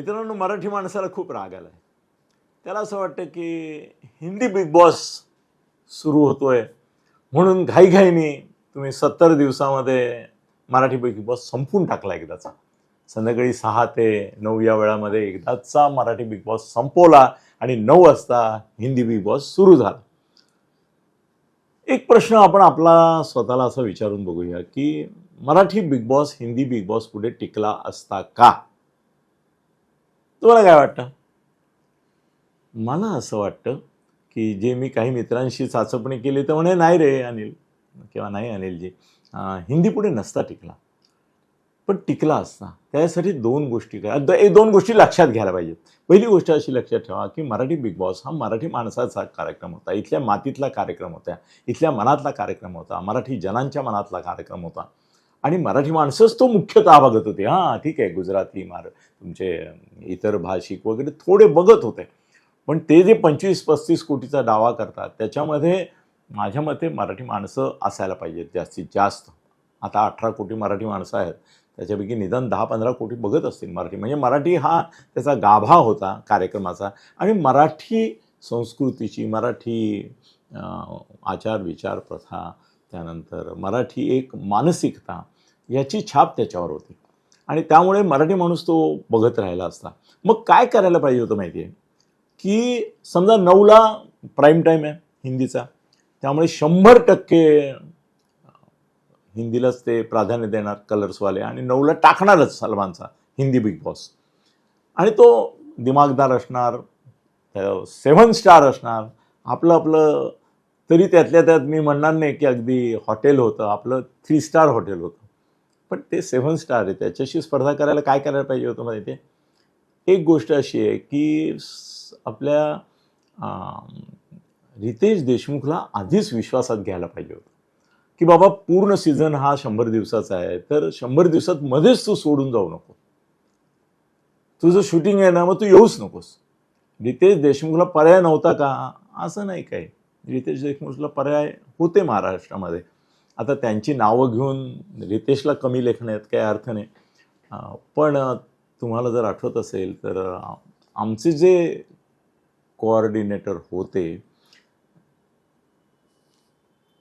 मित्रांनो मराठी माणसाला खूप राग आला आहे त्याला असं वाटतं की हिंदी बिग बॉस सुरू होतोय. म्हणून घाईघाईनी तुम्ही सत्तर दिवसामध्ये मराठी बिग बॉस संपून टाकला एकदाचा. संध्याकाळी सहा ते नऊ या वेळामध्ये एकदाचा मराठी बिग बॉस संपवला आणि नऊ वाजता हिंदी बिग बॉस सुरू झाला. एक प्रश्न आपण आपला स्वतःला असं विचारून बघूया की Marathi Bigg Boss Hindi Bigg Boss पुढे टिकला असता का? तुम्हाला काय वाटतं? मला असं वाटतं की जे मी काही मित्रांशी चाचपणी केली तर म्हणे नाही रे अनिल. किंवा नाही अनिलजी हिंदी पुढे नसता टिकला. पण टिकला असता. त्यासाठी दोन गोष्टी काय एक दोन गोष्टी लक्षात घ्यायला पाहिजेत. पहिली गोष्ट अशी लक्षात ठेवा की मराठी बिग बॉस हा मराठी माणसाचा कार्यक्रम होता. इथल्या मातीतला कार्यक्रम होता इथल्या मनातला कार्यक्रम होता. मराठी जनांच्या मनातला कार्यक्रम होता. आणि मराठी माणसंच तो मुख्यतः बघत होते. हां ठीक आहे गुजराती मार तुमचे इतर भाषिक वगैरे थोडे बघत होते. पण ते जे पंचवीस पस्तीस कोटीचा दावा करतात त्याच्यामध्ये माझ्या मते मराठी माणसं असायला पाहिजेत जास्तीत जास्त. आता अठरा कोटी मराठी माणसं आहेत त्याच्यापैकी निदान दहा पंधरा कोटी बघत असतील मराठी. म्हणजे मराठी हा त्याचा गाभा होता कार्यक्रमाचा. आणि मराठी संस्कृतीची मराठी आचार विचार प्रथा त्यानंतर मराठी एक मानसिकता याची छाप त्याच्यावर होती. आणि त्यामुळे मराठी माणूस तो बघत राहिला असता. मग काय करायला पाहिजे होतं माहिती आहे की समजा नऊला प्राईम टाईम आहे हिंदीचा. त्यामुळे शंभर टक्के हिंदीलाच ते प्राधान्य देणार कलर्सवाले आणि नऊला टाकणारच सलमानचा हिंदी बिग बॉस आणि तो दिमागदार असणार सेव्हन स्टार असणार आपलं आपलं तरी त्यातल्या त्यात मी म्हणणार नाही की अगदी हॉटेल होतं आपलं थ्री स्टार हॉटेल होतं. पण ते सेव्हन स्टार आहे त्याच्याशी स्पर्धा करायला काय करायला पाहिजे होतं माहिती आहे एक गोष्ट अशी आहे की आपल्या रितेश देशमुखला आधीच विश्वासात घ्यायला पाहिजे होतं. की बाबा पूर्ण सीझन हा शंभर दिवसाचा आहे तर शंभर दिवसात मध्येच तू सोडून जाऊ नको. तुझं शूटिंग आहे ना मग तू येऊच नकोस. रितेश देशमुखला पर्याय नव्हता का? असं नाही काही. रितेश देशमुखला पर्याय होते महाराष्ट्रामध्ये. आता त्यांची नावं घेऊन रितेशला कमी लेखण्यात काही अर्थ नाही. पण तुम्हाला जर आठवत असेल तर आमचे जे कोऑर्डिनेटर होते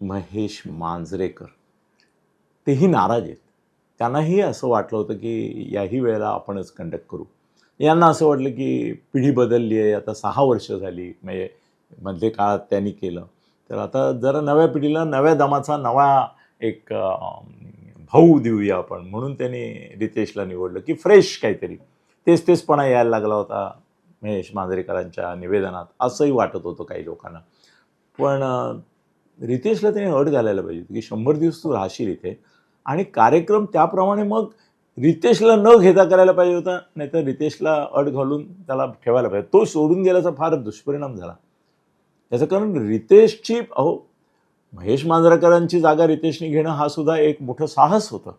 महेश मांजरेकर तेही नाराज आहेत. त्यांनाही असं वाटलं होतं की याही वेळेला आपणच कंडक्ट करू. यांना असं वाटलं की पिढी बदलली आहे आता सहा वर्ष झाली म्हणजे मधले काळात त्यांनी केलं. तर आता जरा नव्या पिढीला नव्या दमाचा नवा एक भाऊ देऊया आपण म्हणून त्यांनी रितेशला निवडलं की फ्रेश काहीतरी. तेच तेचपणा यायला लागला होता महेश मांजरेकरांच्या निवेदनात. असंही वाटत होतं काही लोकांना. पण रितेशला त्याने अट घालायला पाहिजे होती की शंभर दिवस तू राहशील इथे. आणि कार्यक्रम त्याप्रमाणे मग रितेशला न घेता करायला पाहिजे होता नाहीतर रितेशला अट घालून त्याला ठेवायला पाहिजे. तो सोडून गेल्याचा फार दुष्परिणाम झाला. त्याचं कारण रितेशची अहो महेश मांजरेकरांची जागा रितेशने घेणं हा सुद्धा एक मोठं साहस होतं.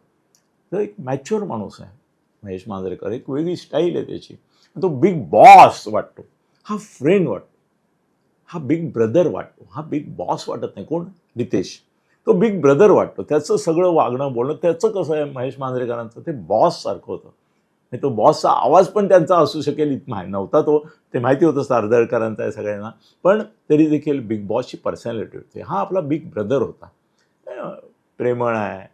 तर एक मॅच्युअर माणूस आहे महेश मांजरेकर. एक वेगळी स्टाईल आहे त्याची. तो बिग बॉस वाटतो. हा फ्रेंड वाटतो. हा बिग ब्रदर वाटतो. हा बिग बॉस वाटत नाही. कोण? रितेश. तो बिग ब्रदर वाटतो. त्याचं सगळं वागणं बोलणं त्याचं कसं आहे महेश मांजरेकरांचं? ते बॉस सारखं होतं. तो बॉसचा आवाज पण त्यांचा असू शकेल इत- माहि- नव्हता तो. ते माहिती होतं सारदळकरांचा आहे सगळ्यांना. पण तरी देखील बिग बॉसची पर्सनॅलिटी होती. हा आपला बिग ब्रदर होता. प्रेमळ आहे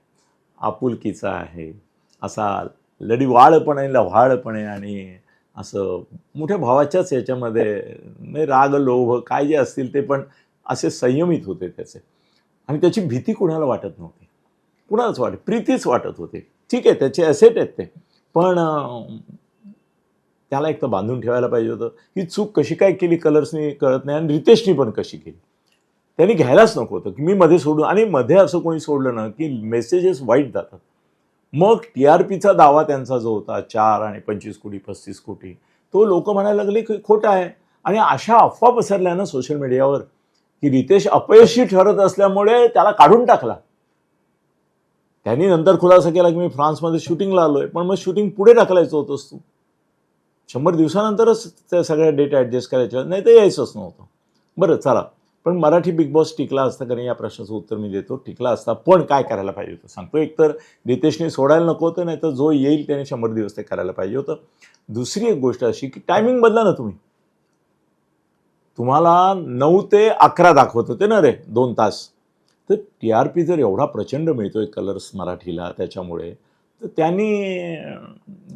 आपुलकीचा आहे असा लढीवाळपणे आहे लव्हाळपणे आणि असं मोठ्या भावाच्याच याच्यामध्ये म्हणजे राग लोभ काय जे असतील ते पण असे संयमित होते त्याचे. आणि त्याची भीती कुणाला वाटत नव्हती. कुणालाच वाटत प्रीतीच वाटत होती. ठीक आहे त्याचे ॲसेट आहेत ते. पण त्याला एक तर बांधून ठेवायला पाहिजे होतं ही चूक कशी काय केली कलर्सनी कळत नाही आणि रितेशनी पण कशी केली. त्यांनी घ्यायलाच नको होतं की मी मध्ये सोडून आणि मध्ये असं कोणी सोडलं ना की मेसेजेस वाईट जातात. मग टी आर पीचा दावा त्यांचा जो होता चार आणि पंचवीस कोटी पस्तीस कोटी तो लोक म्हणायला लागले की खोटा आहे. आणि अशा अफवा पसरल्या ना सोशल मीडियावर की रितेश अपयशी ठरत असल्यामुळे त्याला काढून टाकला. त्यांनी नंतर खुलासा केला की मी फ्रान्समध्ये शूटिंगला आलो आहे पण मग शूटिंग पुढे ढकलायचं होतंस तू शंभर दिवसानंतरच त्या सगळ्या डेट ॲडजस्ट करायच्या नाही तर यायचंच नव्हतं. बरं चला. पण मराठी बिग बॉस टिकला असता का नाही या प्रश्नाचं उत्तर मी देतो टिकला असता पण काय करायला पाहिजे होतं? सांगतो एकतर रितेशने सोडायला नको होतं नाही तर जो येईल त्याने शंभर दिवस ते करायला पाहिजे होतं. दुसरी एक गोष्ट अशी की टायमिंग बदला ना तुम्ही. तुम्हाला नऊ ते अकरा दाखवत होते ना रे दोन तास. तर टी आर पी जर एवढा प्रचंड मिळतो आहे कलर्स मराठीला त्याच्यामुळे तर त्यांनी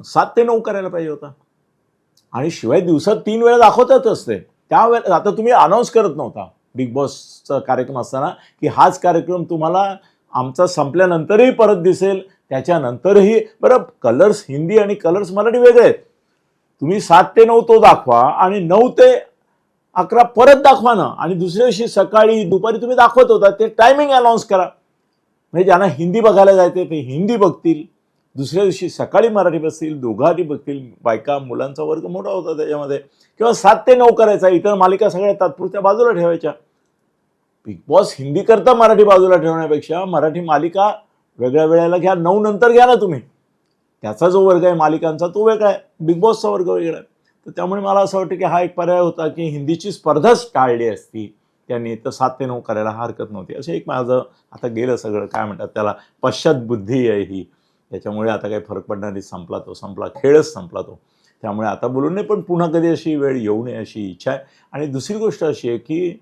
सात ते नऊ करायला पाहिजे होता. आणि शिवाय दिवसात तीन वेळा दाखवतातच ते. त्यावेळेला आता तुम्ही अनाऊन्स करत नव्हता बिग बॉसचा कार्यक्रम असताना की हाच कार्यक्रम तुम्हाला आमचा संपल्यानंतरही परत दिसेल त्याच्यानंतरही बरं कलर्स हिंदी आणि कलर्स मराठी वेगळे आहेत. तुम्ही सात ते नऊ तो दाखवा आणि नऊ ते अकरा परत दाखवा ना आणि दुसऱ्या दिवशी सकाळी दुपारी तुम्ही दाखवत होता ते टायमिंग अनाऊन्स करा. म्हणजे ज्यांना हिंदी बघायला जायचे ते हिंदी बघतील. दुसऱ्या दिवशी सकाळी मराठी बसतील दोघांनी बघतील. बायका मुलांचा वर्ग मोठा होता त्याच्यामध्ये. किंवा सात ते नऊ करायचा इतर मालिका सगळ्या तात्पुरत्या बाजूला ठेवायच्या. बिग बॉस हिंदी करता मराठी बाजूला ठेवण्यापेक्षा मराठी मालिका वेगळ्या वेळेला घ्या नऊ नंतर घ्या ना तुम्ही. त्याचा जो वर्ग आहे मालिकांचा तो वेगळा आहे. बिग बॉसचा वर्ग वेगळा आहे. तर त्यामुळे मला असं वाटतं की हा एक पर्याय होता की हिंदीची स्पर्धाच टाळली असती. त्यांनी तर सात ते नऊ करायला हरकत नव्हती. असं एक माझं आता गेलं सगळं काय म्हणतात त्याला पश्चात बुद्धी आहे ही. त्याच्यामुळे आता काही फरक पडणारी संपला तो संपला खेळच संपला तो. त्यामुळे आता बोलून नाही पण पुन्हा कधी अशी वेळ येऊ नये अशी इच्छा आहे. आणि दुसरी गोष्ट अशी आहे की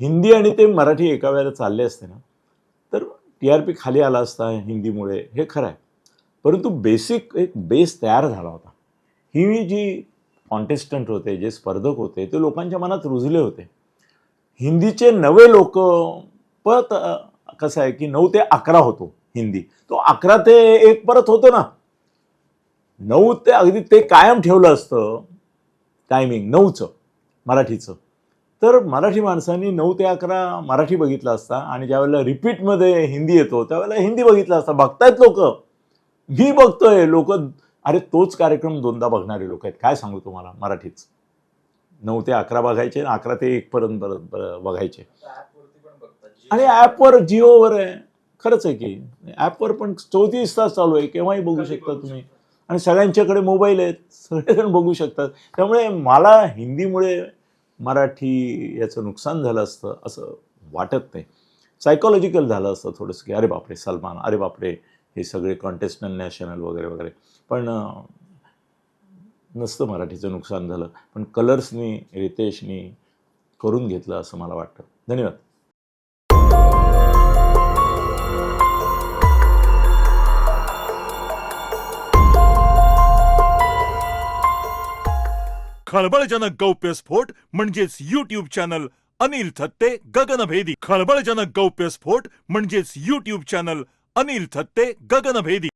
हिंदी आणि ते मराठी एका वेळेला चालले असते ना तर टी आर पी खाली आला असता हिंदीमुळे हे खरं आहे. परंतु बेसिक एक बेस तयार झाला होता. ही जी कॉन्टेस्टंट होते जे स्पर्धक होते ते लोकांच्या मनात रुजले होते. हिंदीचे नवे लोक परत कसं आहे की नऊ ते अकरा होतो हिंदी. तो अकरा ते एक परत होतो ना. नऊ ते अगदी ते कायम ठेवलं असतं टायमिंग नऊचं मराठीचं. तर मराठी माणसांनी नऊ ते अकरा मराठी बघितला असता आणि ज्यावेळेला रिपीटमध्ये हिंदी येतो त्यावेळेला हिंदी बघितला असता. बघतायत लोक. मी बघतोय लोक अरे तोच कार्यक्रम दोनदा बघणारे लोक आहेत. काय सांगू तुम्हाला मराठीच नऊ ते अकरा बघायचे आणि अकरा ते एक पर्यंत बर- बर- बघायचे. आणि ॲपवर जिओवर आहे. खरंच आहे की. ॲपवर पण चौतीस तास चालू आहे. केव्हाही बघू शकता तुम्ही. आणि सगळ्यांच्याकडे मोबाईल आहेत. सगळेजण बघू शकतात. त्यामुळे मला हिंदीमुळे मराठी याचं नुकसान झालं असतं असं वाटत नाही. सायकोलॉजिकल झालं असतं थोडंसं की अरे बापरे सलमान अरे बापरे हे सगळे कॉन्टेस्टंट नॅशनल वगैरे वगैरे. पण नसतं मराठीचं नुकसान झालं. पण कलर्सनी रितेशनी करून घेतलं असं मला वाटतं. धन्यवाद. खळबळजनक गौप्यस्फोट म्हणजेच युट्यूब चॅनल अनिल थत्ते गगनभेदी. खळबळजनक गौप्यस्फोट म्हणजेच युट्यूब चॅनल अनिल थत्ते गगनभेदी.